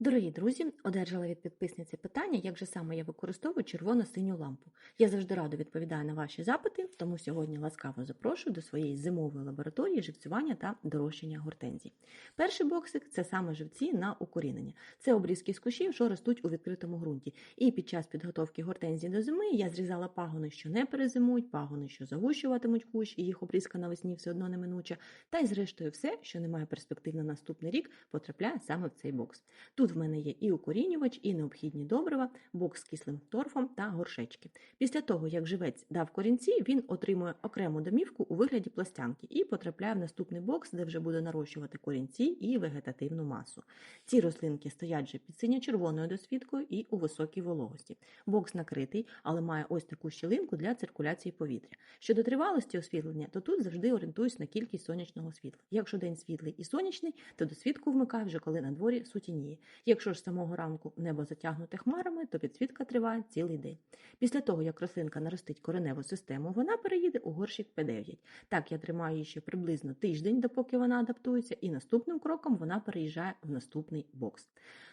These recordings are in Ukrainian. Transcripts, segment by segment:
Дорогі друзі, одержала від підписниці питання, як же саме я використовую червоно-синю лампу. Я завжди радо відповідаю на ваші запити, тому сьогодні ласкаво запрошую до своєї зимової лабораторії живцювання та дорощення гортензій. Перший боксик це саме живці на укорінення. Це обрізки з кущів, що ростуть у відкритому ґрунті. І під час підготовки гортензій до зими я зрізала пагони, що не перезимують, пагони, що загущуватимуть кущ, і їх обрізка навесні все одно неминуча. Та й зрештою все, що не має перспектив на наступний рік, потрапляє саме в цей бокс. Тут в мене є і укорінювач, і необхідні добрива, бокс з кислим торфом та горшечки. Після того, як живець дав корінці, він отримує окрему домівку у вигляді пластянки і потрапляє в наступний бокс, де вже буде нарощувати корінці і вегетативну масу. Ці рослинки стоять вже під синьо-червоною досвідкою і у високій вологості. Бокс накритий, але має ось таку щілинку для циркуляції повітря. Щодо тривалості освітлення, то тут завжди орієнтуюсь на кількість сонячного світла. Якщо день світлий і сонячний, то досвідку вмикаю вже коли на дворі сутініє. Якщо ж самого ранку небо затягнуте хмарами, то підсвітка триває цілий день. Після того, як рослинка наростить кореневу систему, вона переїде у горщик П9. Так я тримаю її ще приблизно тиждень, допоки вона адаптується, і наступним кроком вона переїжджає в наступний бокс.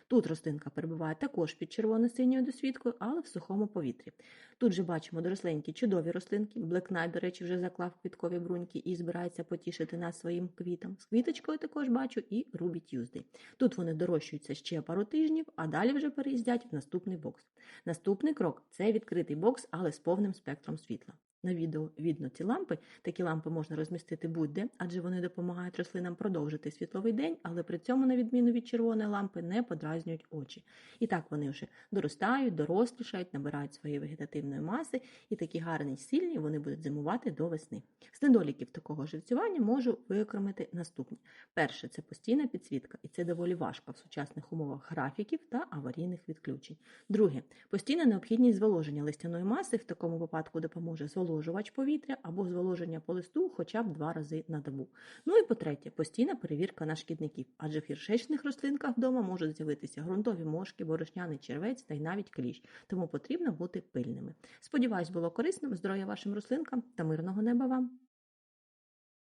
Тут рослинка перебуває також під червоно-синьою досвідкою, але в сухому повітрі. Тут же бачимо доросленькі чудові рослинки. Knight, до речі, вже заклав квіткові бруньки і збирається потішити нас своїм квітом. З квіточкою також бачу і Ruby Tuesday. Тут вони дорощуються ще пару тижнів, а далі вже переїздять в наступний бокс. Наступний крок це відкритий бокс, але з повним спектром світла. На відео видно ці лампи. Такі лампи можна розмістити будь-де, адже вони допомагають рослинам продовжити світловий день, але при цьому, на відміну від червоної лампи, не подразнюють очі. І так вони вже доростають, дорослішають, набирають своєї вегетативної маси, і такі гарні, сильні вони будуть зимувати до весни. З недоліків такого живцювання можу виокремити наступні. Перше це постійна підсвітка, і це доволі важко в сучасних умовах графіків та аварійних відключень. Друге постійна необхідність зволоження листяної маси в такому випадку допоможе зволожувач повітря або зволоження по листу хоча б два рази на добу. Ну і по-третє, постійна перевірка на шкідників, адже в гіршечних рослинках вдома можуть з'явитися ґрунтові мошки, борошняний червець та й навіть кліщ, тому потрібно бути пильними. Сподіваюсь, було корисним. Здоров'я вашим рослинкам та мирного неба вам!